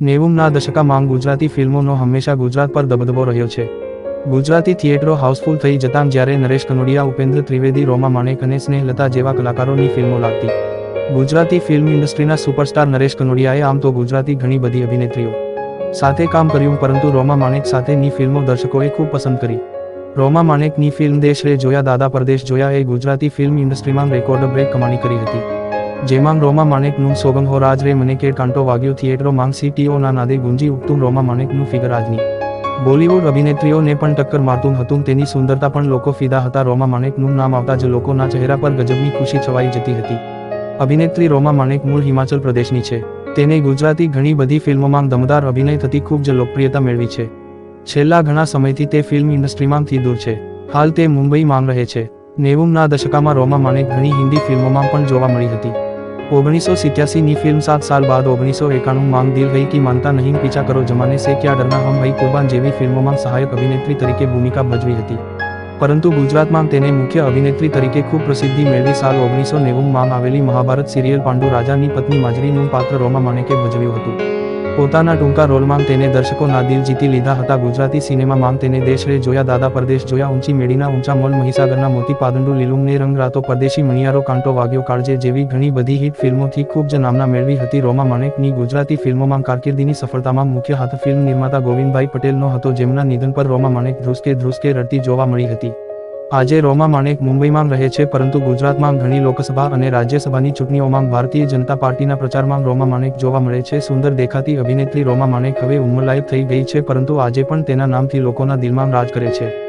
નેવુંના દશકામાં ગુજરાતી ફિલ્મોનો હંમેશા ગુજરાત પર દબદબો રહ્યો છે. ગુજરાતી થિયેટરો હાઉસફુલ થઈ જતાં જ્યારે નરેશ કનોડિયા, ઉપેન્દ્ર ત્રિવેદી, રોમા માણેક અને સ્નેહલતા જેવા કલાકારોની ફિલ્મો લાગતી. ગુજરાતી ફિલ્મ ઇન્ડસ્ટ્રીના સુપરસ્ટાર નરેશ કનોડિયાએ આમ તો ગુજરાતી ઘણી બધી અભિનેત્રીઓ સાથે કામ કર્યું પરંતુ રોમા માણેક સાથેની ફિલ્મો દર્શકોએ ખૂબ પસંદ કરી. રોમા માણેકની ફિલ્મ દેશ રે જોયા, દાદા પરદેશ જોયા એ ગુજરાતી ફિલ્મ ઇન્ડસ્ટ્રીમાં રેકોર્ડ બ્રેક કમાણી કરી હતી. જેમાં રોમા માણેકનું સોગમ હો રાજ રે મને કે કાંટો વાગ્યો થિયેટરોમાં સીટીઓના નાદે ગુંજી ઉઠતું રોમા માણેકનું ફિગર આજની. બોલિવૂડ અભિનેત્રીઓને પણ ટક્કર મારતું હતું તેની સુંદરતા પણ લોકો ફિદા હતા. રોમા માણેકનું નામ આવતા જ લોકોના ચહેરા પર ગજબની ખુશી છવાઈ જતી હતી. અભિનેત્રી રોમા માણેક મૂળ હિમાચલ પ્રદેશની છે. તેને ગુજરાતી ઘણી બધી ફિલ્મોમાં દમદાર અભિનય થતી ખૂબ જ લોકપ્રિયતા મેળવી છે. છેલ્લા ઘણા સમયથી તે ફિલ્મ ઇન્ડસ્ટ્રીમાંથી દૂર છે. હાલ તે મુંબઈમાં રહે છે. નેવુંના દશકામાં રોમા માણેક ઘણી હિન્દી ફિલ્મોમાં પણ જોવા મળી હતી. ઓગણીસો સિત્યાસીની ફિલ્મ સાત સાલ બાદ ઓગણીસો એકાણું માંગ દિલ ગઈ કી માનતા નહીં, પીછા કરો જમાને સે ક્યા ડરના હમ હઈ કુરબાન જેવી ફિલ્મોમાં સહાયક અભિનેત્રી તરીકે ભૂમિકા ભજવી હતી. પરંતુ ગુજરાતમાં તેને મુખ્ય અભિનેત્રી તરીકે ખૂબ પ્રસિદ્ધિ મેળવી સાલ ઓગણીસો નેવુંમાં આવેલી મહાભારત સિરિયલ પાંડુ રાજાની પત્ની માજરીનું પાત્ર રોમા માણેકે ભજવ્યું હતું. પોતાના ટૂંકા રોલમાં તેને દર્શકોના દિલ જીતી લીધા હતા. ગુજરાતી સિનેમામાં તેને દેશ રે જોયા, દાદા પરદેશ જોયા, ઊંચી મેડીના ઊંચા મોલ, મહીસાગરના મોતી, પાદંડુ, લીલુંગને રંગ રાતો, પરદેશી મણિયારો, કાંટો વાગ્યો, કાળજે જેવી ઘણી બધી હિટ ફિલ્મોથી ખૂબ જ નામના મેળવી હતી. રોમા માણેકની ગુજરાતી ફિલ્મોમાં કારકિર્દીની સફળતામાં મુખ્ય હાથ ફિલ્મ નિર્માતા ગોવિંદભાઈ પટેલનો હતો, જેમના નિધન પર રોમા માણેક ધ્રુસકે ધ્રુસકે રડતી જોવા મળી હતી. આજે રોમા માણેક મુંબઈમાં રહે છે, પરંતુ ગુજરાતમાં ઘણી લોકસભા અને રાજ્યસભાની ચૂંટણીઓમાં ભારતીય જનતા પાર્ટીના પ્રચારમાં રોમા માણેક જોવા મળે છે. સુંદર દેખાતી અભિનેત્રી રોમા માણેક હવે ઉંમરલાયક થઈ ગઈ છે, પરંતુ આજે પણ તેના નામથી લોકોના દિલમાં રાજ કરે છે.